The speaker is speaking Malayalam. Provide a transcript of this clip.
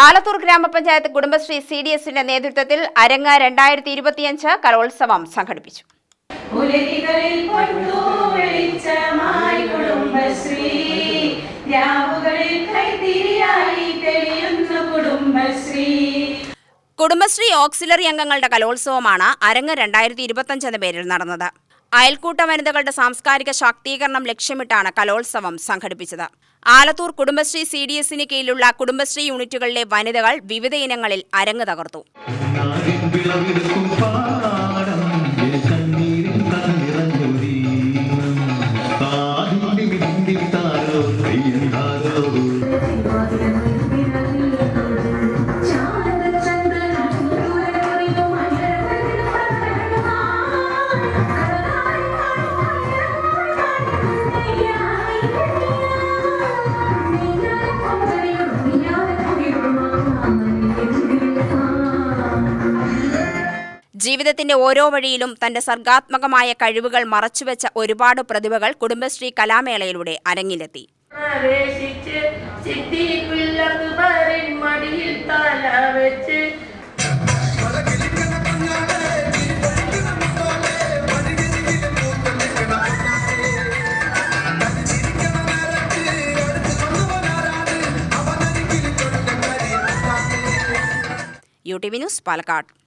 ആലത്തൂർ ഗ്രാമപഞ്ചായത്ത് കുടുംബശ്രീ സി ഡി എസിന്റെ നേതൃത്വത്തിൽ അരങ്ങ രണ്ടായിരത്തി ഇരുപത്തിയഞ്ച് കലോത്സവം സംഘടിപ്പിച്ചു. കുടുംബശ്രീ. ഓക്സിലറി അംഗങ്ങളുടെ കലോത്സവമാണ് അരങ്ങ് രണ്ടായിരത്തി ഇരുപത്തഞ്ച് എന്ന പേരിൽ നടന്നത്. അയൽക്കൂട്ട വനിതകളുടെ സാംസ്കാരിക ശാക്തീകരണം ലക്ഷ്യമിട്ടാണ് കലോത്സവം സംഘടിപ്പിച്ചത്. ആലത്തൂർ കുടുംബശ്രീ സി ഡി എസിന് കീഴിലുള്ള കുടുംബശ്രീ യൂണിറ്റുകളിലെ വനിതകൾ വിവിധ ഇനങ്ങളിൽ അരങ്ങ് തകർത്തു. ജീവിതത്തിന്റെ ഓരോ വഴിയിലും തന്റെ സർഗാത്മകമായ കഴിവുകൾ മറച്ചുവെച്ച ഒരുപാട് പ്രതിഭകൾ കുടുംബശ്രീ കലാമേളയിലൂടെ അരങ്ങിലെത്തി. U T V news Palakkad.